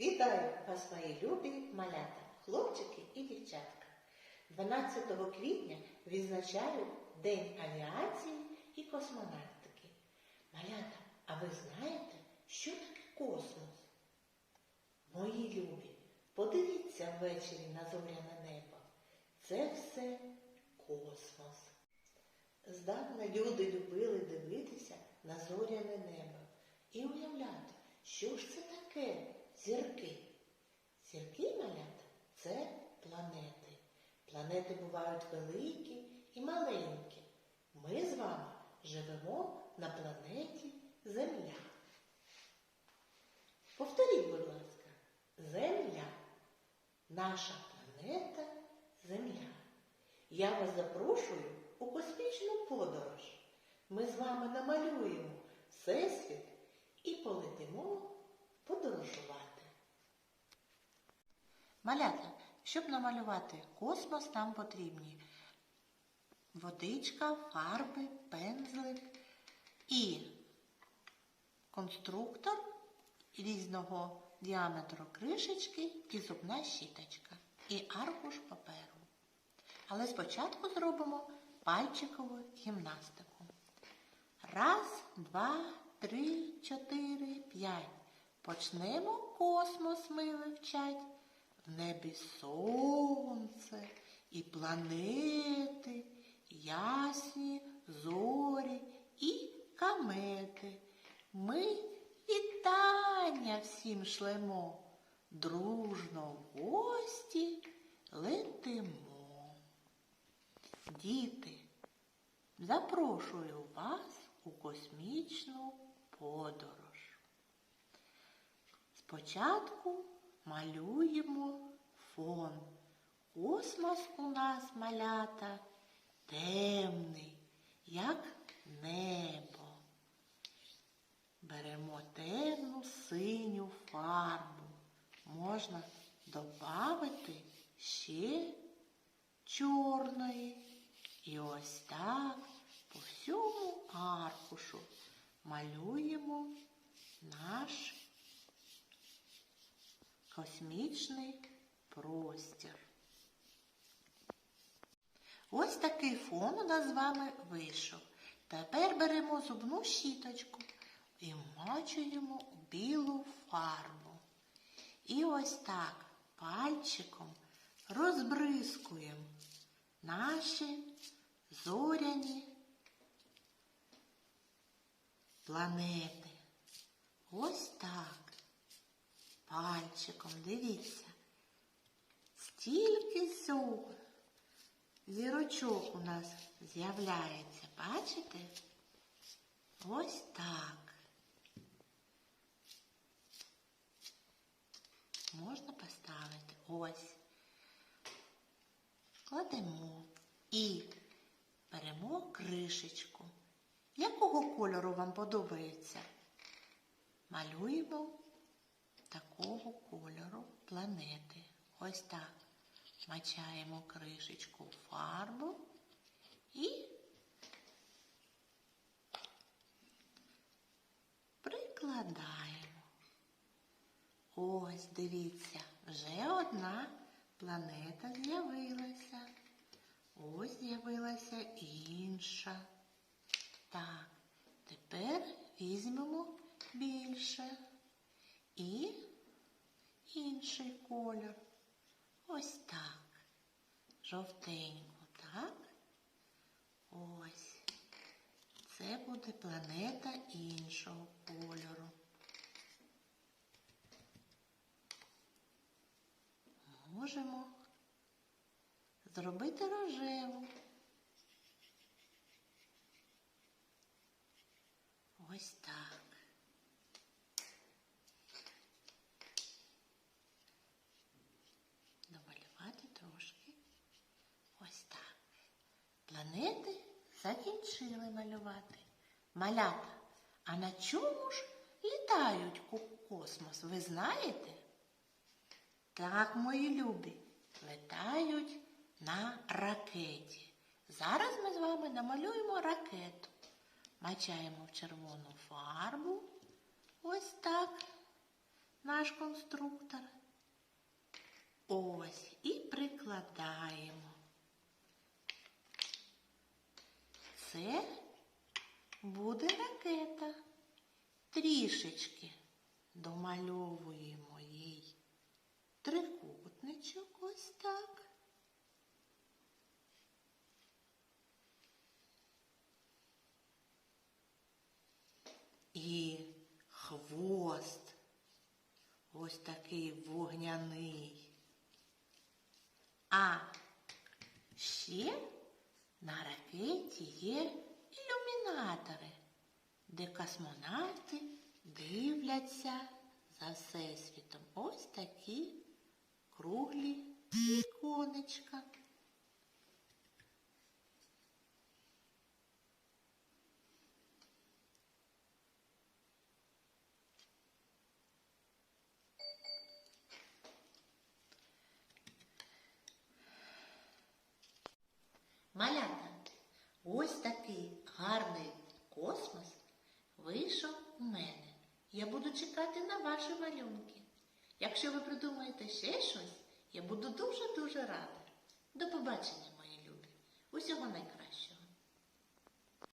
Вітаю вас, мої любі малята, хлопчики і дівчатка. 12 квітня відзначають День авіації і космонавтики. Малята, а ви знаєте, що таке космос? Мої любі, подивіться ввечері на зоряне небо. Це все космос. Здавна люди любили дивитися на зоряне небо і уявляти, що ж це таке зірки. Зірки малята це планети. Планети бувають великі і маленькі. Ми з вами живемо на планеті Земля. Повторіть, будь ласка, Земля. Наша планета Земля. Я вас запрошую у космічну подорож. Ми з вами намалюємо Всесвіт і полетимо подорожувати. Малята, щоб намалювати космос, нам потрібні водичка, фарби, пензлик і конструктор різного діаметру кришечки і зубна щіточка, і аркуш паперу. Але спочатку зробимо пальчикову гімнастику. Раз, два, три, чотири, п'ять. Почнемо космос ми вивчать. В небі сонце і планети, ясні зорі і комети. Ми вітання всім шлемо, дружно в гості летимо. Діти, запрошую вас у космічну подорож. Спочатку малюємо фон. Космос у нас малята темний, як небо. Беремо темну синю фарбу. Можна додати ще чорної. І ось так по всьому аркушу малюємо наш космічний простір. Ось такий фон у нас з вами вийшов. Тепер беремо зубну щіточку і вмочуємо у білу фарбу. І ось так пальчиком розбризкуємо наші зоряні планети. Ось так. Пальчиком, дивіться. Стільки всього зірочок у нас з'являється. Бачите? Ось так. Можна поставити ось. Кладемо і беремо кришечку. Якого кольору вам подобається? Малюємо такого кольору планети. Ось так. Мачаємо кришечку фарбу і прикладаємо. Ось, дивіться, вже одна планета з'явилася. Ось з'явилася інша. Так, тепер візьмемо більше і інший колір. Ось так. Жовтенько, так? Ось. Це буде планета іншого кольору. Можемо зробити рожеву. Ось так. Домалювати трошки. Ось так. Планети закінчили малювати. Малята, а на чому ж літають у космос, ви знаєте? Так, мої любі, летають на ракеті. Зараз ми з вами намалюємо ракету. Мачаємо в червону фарбу. Ось так. наш конструктор. Ось і прикладаємо. Це буде ракета. Трішечки домальовуємо їй трикутничок ось так. І хвост ось такий вогняний. А ще на ракеті є ілюмінатори, де космонавти дивляться за всесвітом. Ось такі круглі Малята, ось такий гарний космос вийшов у мене. Я буду чекати на ваші малюнки. Якщо ви придумаєте ще щось, я буду дуже-дуже рада. До побачення, мої любі. Усього найкращого.